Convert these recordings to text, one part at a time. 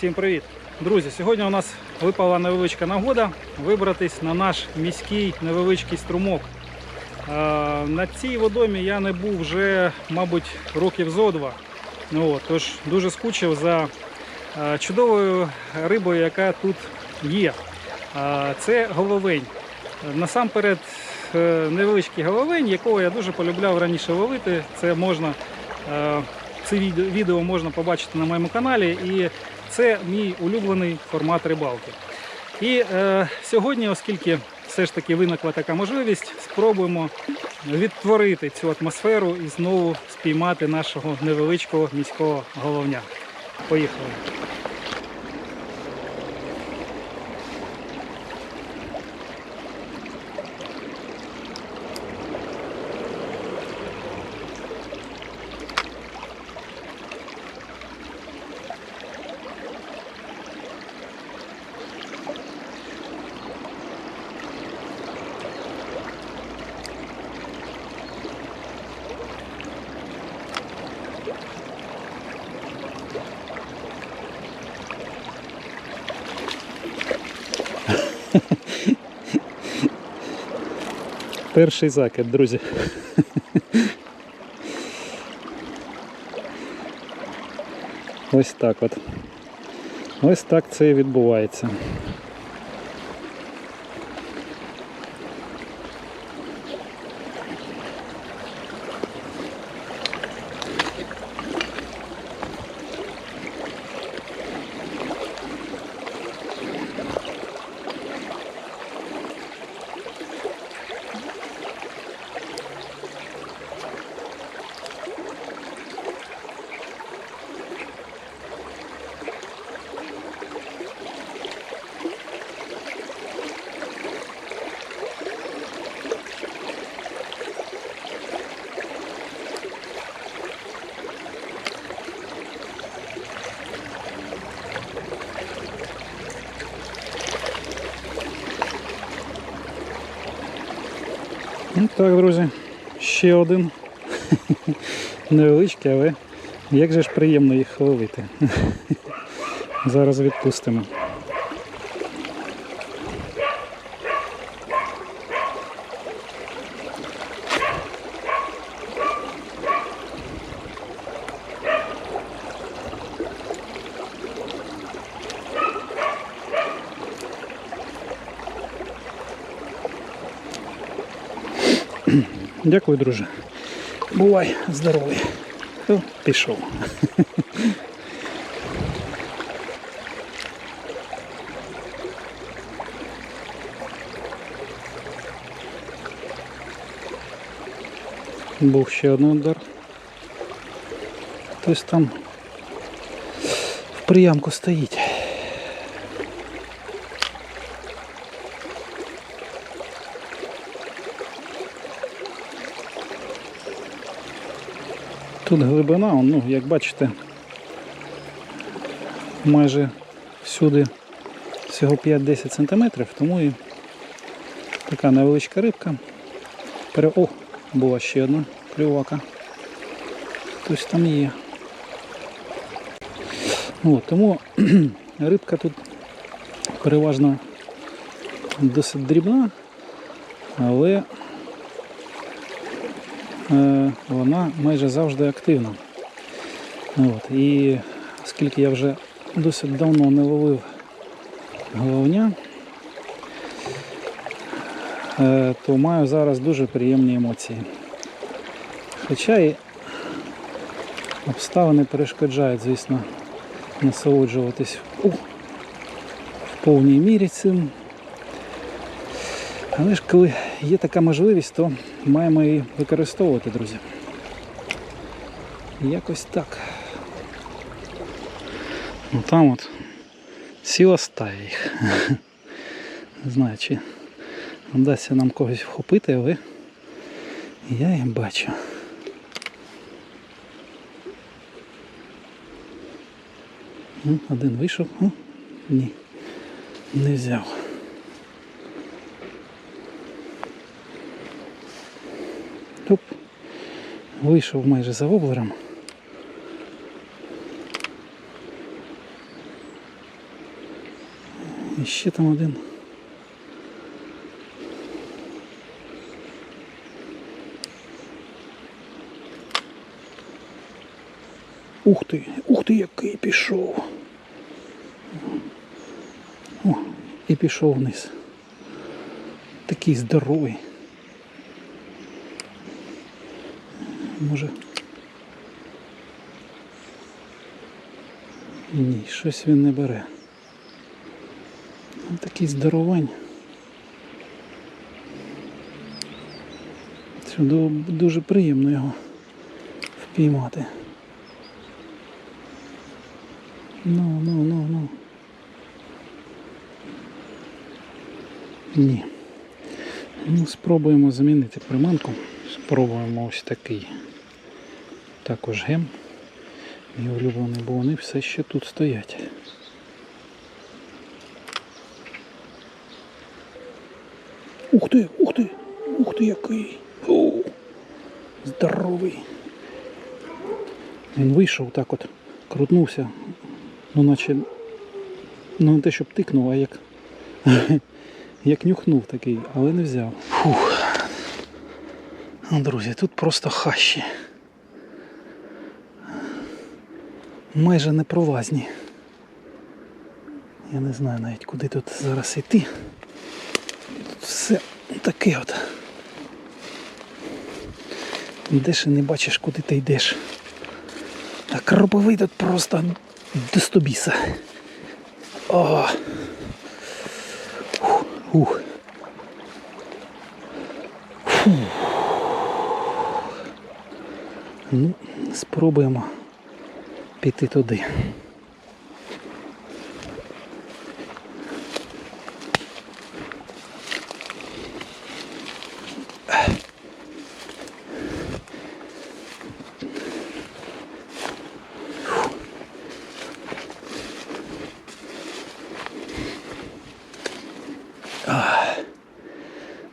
Всім привіт! Друзі, сьогодні у нас випала невеличка нагода вибратись на наш міський невеличкий струмок. Е, На цій водомі я не був вже, мабуть, років зо два. Ну, тож дуже скучив за е, чудовою рибою, яка тут є. Е, Це головень. Насамперед невеличкий головень, якого я дуже полюбляв раніше ловити. Це можна це відео можна побачити на моєму каналі, і це мій улюблений формат рибалки. І е, сьогодні, оскільки все ж таки виникла така можливість, спробуємо відтворити цю атмосферу і знову спіймати нашого невеличкого міського головня. Поїхали. Перший закид, друзі. Ось так от. Ось так це і відбувається. Так, друзі, ще один невеличкий, але як же ж приємно їх ловити. Зараз відпустимо. Дякую, друже. Бувай здоровий. О, пішов. Був ще один удар. Хтось там в приямку стоїть. Тут глибина, ну, як бачите, майже всюди всього 5-10 см, тому і така невеличка рибка. Пере... О, була ще одна клювака. Хтось там є. О, тому рибка тут переважно досить дрібна, але вона майже завжди активна. От. І оскільки я вже досить давно не ловив головня, е, то маю зараз дуже приємні емоції. Хоча і обставини перешкоджають, звісно, насолоджуватись у, в повній мірі цим. Але ж коли є така можливість, то маємо її використовувати, друзі. Якось так. Ну там от ціла стая їх. Не знаю, чи вдасться нам когось вхопити, але я їх бачу. Ну, Один вийшов, О, ні, не взяв. Вийшов майже за воблером. І ще там один. Ух ти, ух ти, який пішов. О, і пішов вниз. Такий здоровий. Може. Ні, щось він не бере. Він такий здоровань. Це дуже приємно його впіймати. Ну, ну, ну, ну. Ні. Ну, спробуємо замінити приманку. Спробуємо ось такий. Також гем. Мій улюблений, бо вони все ще тут стоять. Ух ти, ух ти, ух ти який. О, здоровий. Він вийшов так от, крутнувся. Ну наче ну не те, щоб тикнув, а як, як нюхнув такий, але не взяв. Фух. Друзі, тут просто хащі. Майже непровазні. Я не знаю навіть куди тут зараз йти. Тут все таке от. Йдеш і не бачиш, куди ти йдеш. А кроповий тут просто до стобіса. О! Ух, ух. Фу. Ну, спробуємо піти туди.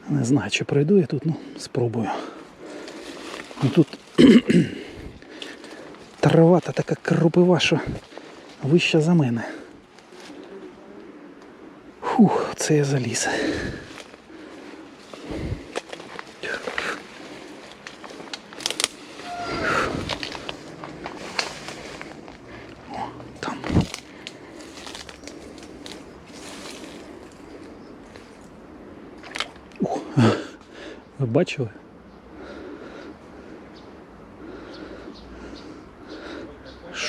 Не знаю, чи пройду я тут, ну спробую. Ну, тут трава та така кропива, що вища за мене. Фух, це я заліз. Бачили?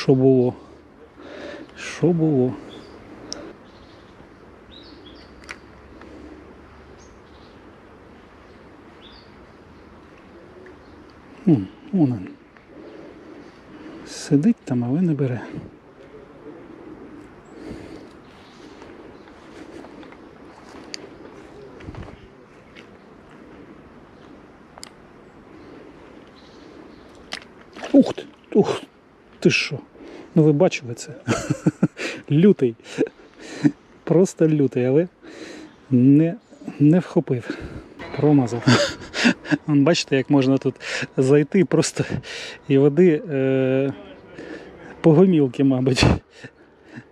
Що було? Що було? Вон він. Сидить там, але не бере. Ух ти! Ух ти що? Ну ви бачили це? лютий. Просто лютий, але не, не вхопив. Промазав. Бачите, як можна тут зайти просто і води е, по гомілки, мабуть.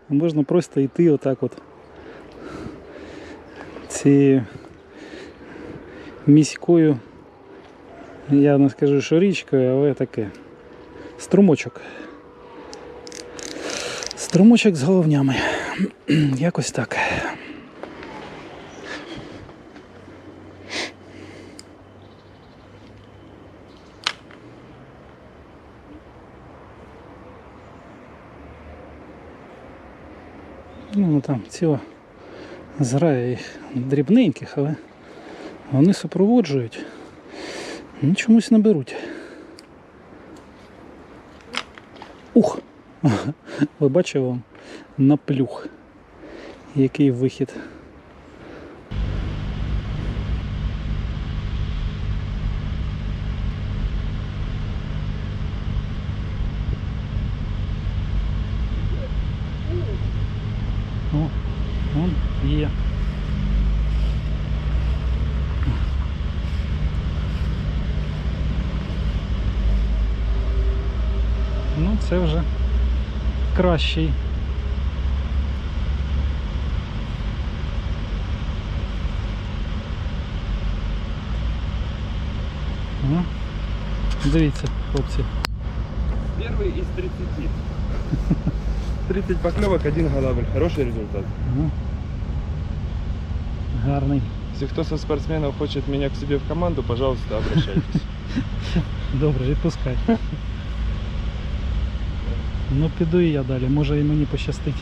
Можна просто йти отак от. Цією міською, я не скажу, що річкою, але таке. Струмочок. Струмочок з головнями. Якось так. Ну там ціла зграя їх дрібненьких, але вони супроводжують. Ну, чомусь не беруть. Ух! Ви бачили вам наплюх. Який вихід. кращий. Ну, дивіться, хлопці. Перший із 30. 30 покльовок, один голавль. Хороший результат. Ну, гарний. Если кто со спортсменов хочет меня к себе в команду, пожалуйста, обращайтесь. Добре, відпускай. Ну піду і я далі, може і мені пощастить.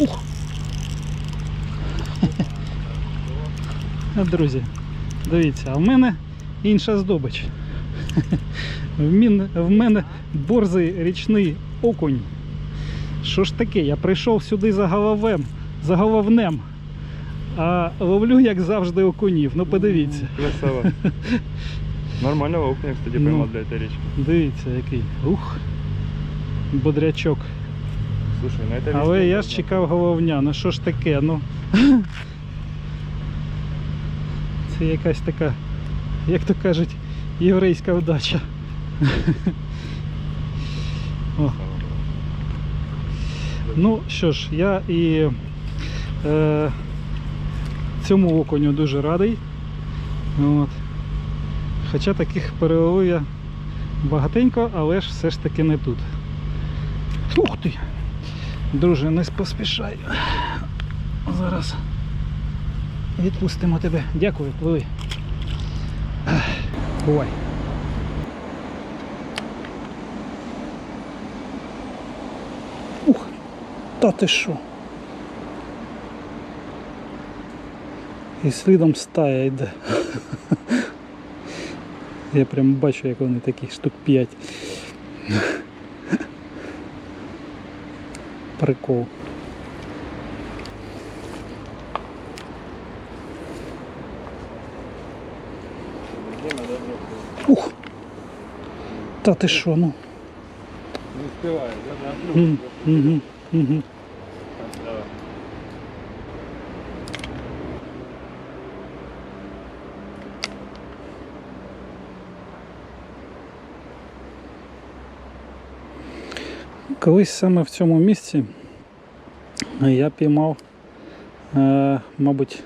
Е, Друзі, дивіться, а в мене інша здобич. В мене, в мене борзий річний окунь. Що ж таке? Я прийшов сюди за головем, за головнем, а ловлю, як завжди, окунів. Ну подивіться. Красава. Нормального окуня, кстати, Ну. поймал для этой речки. Дивіться, який. Ух. Бодрячок. Слушай, на этой Але я ж чекав головня. Ну що ж таке? Ну. Це якась така, як то кажуть, єврейська вдача. О. Ну що ж, я і е, цьому окуню дуже радий. От. Хоча таких переловив я багатенько, але ж все ж таки не тут. Ух ти! Друже, не поспішай. Зараз відпустимо тебе. Дякую, пливи. Бувай. Ух, та ти що? І слідом стая йде. Я прям бачу, як вони такі штук 5. Прикол. Ух! Та ти що, ну? Не успеваю, да? М, Угу, угу. Колись саме в цьому місці я піймав, е, мабуть,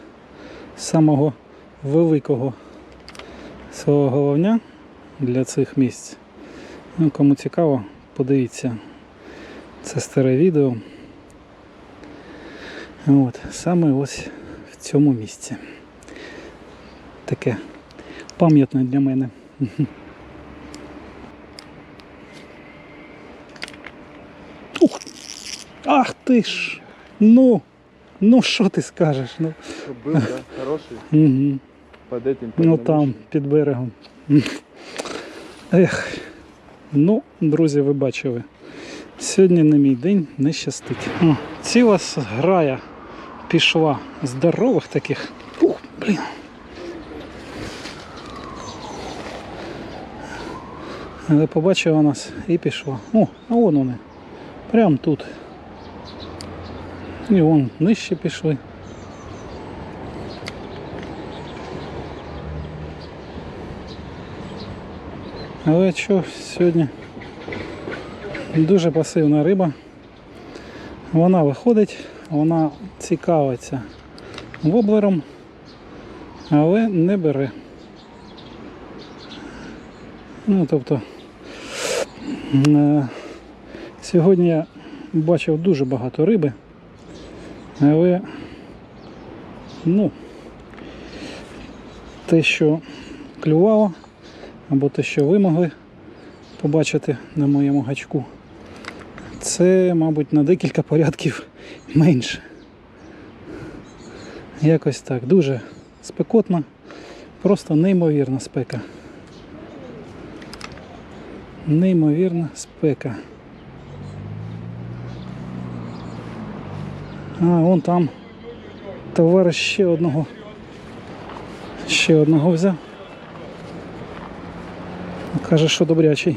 самого великого свого головня для цих місць. Ну, кому цікаво, подивіться це старе відео. От, саме ось в цьому місці. Таке пам'ятне для мене. Ух! Ах ти ж! Ну! Ну що ти скажеш? Ну, был, да? Хороший. угу. Под этим. ну там, під берегом. Ех. Ну, друзі, ви бачили. Сьогодні не мій день не щастить. О, ціла зграя пішла здорових таких. Ух, блін. Але побачила нас і пішла. О, а вон вони. Прям тут. І вон нижче пішли. Але що сьогодні дуже пасивна риба. Вона виходить, вона цікавиться воблером, але не бере. Ну, тобто, е, сьогодні я бачив дуже багато риби, але ну, те, що клювало, або те, що ви могли побачити на моєму гачку, це, мабуть, на декілька порядків менше. Якось так, дуже спекотно, просто неймовірна спека. Неймовірна спека. А, вон там товариш ще одного. Ще одного взяв. Каже, що добрячий.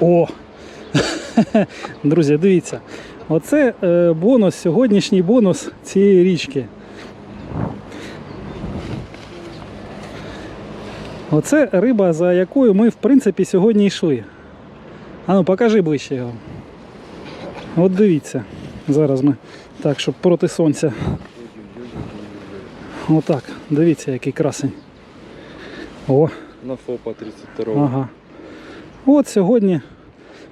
О! Друзі, дивіться, оце е, бонус, сьогоднішній бонус цієї річки. Оце риба, за якою ми в принципі сьогодні йшли. Ану, покажи ближче його. От дивіться. Зараз ми так, щоб проти сонця. Отак. Дивіться, який красень. О, На ФОПа 32 ага. От сьогодні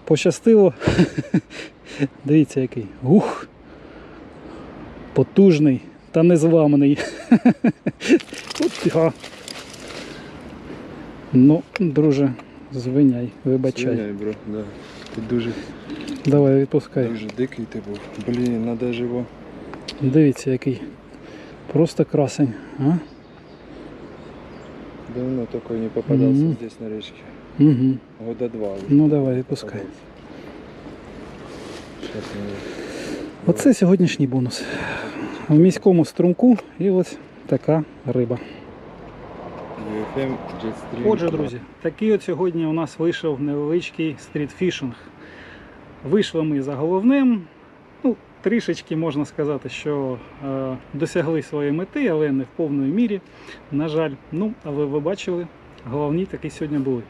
пощастило. Дивіться, який. Ух. Потужний та незламний. От, га. Ну, друже, звиняй, вибачай. Звиняй, бро, да. Ти дуже, Давай відпускай. дуже дикий ти був. Блін, надо ж його. Дивіться, який. Просто красень. А? Давно такой не попадался Мгм. здесь на речке. Угу. Года два уже. Ну давай, відпускай. попадался. Щас я Оце сьогоднішній бонус. В міському струмку і ось така риба. Отже, друзі, такий от сьогодні у нас вийшов невеличкий стрітфішинг. Вийшли ми за головним. Ну, трішечки можна сказати, що е, досягли своєї мети, але не в повної мірі. На жаль, ну, але ви бачили, головні такі сьогодні були.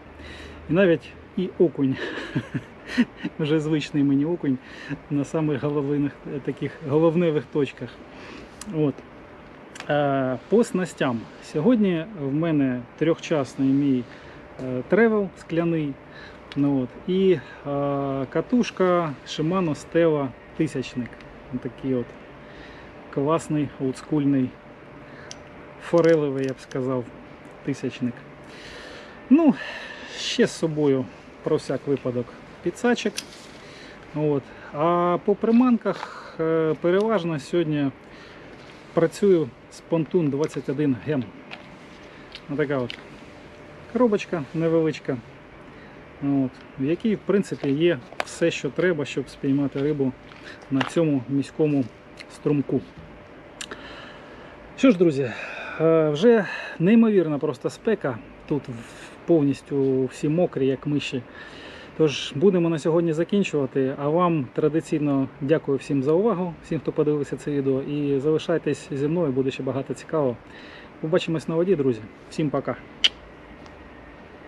І навіть і окунь, вже звичний мені окунь на самих головних е, таких головневих точках. От. Е, По снастям. Сьогодні в мене трьохчасний мій е, тревел скляний. Ну, от, і е, катушка Shimano Stella тисячник. Такий от класний, олдскульний, форелевий, я б сказав, тисячник. Ну, ще з собою про всяк випадок підсачок. От. А по приманках переважно сьогодні працюю з понтун 21 гем. Така от коробочка невеличка, от, в якій в принципі є все, що треба, щоб спіймати рибу на цьому міському струмку. Що ж, друзі, е, вже неймовірна просто спека. Тут повністю всі мокрі, як миші. Тож будемо на сьогодні закінчувати. А вам традиційно дякую всім за увагу, всім, хто подивився це відео. І залишайтесь зі мною, буде ще багато цікавого. Побачимось на воді, друзі. Всім пока.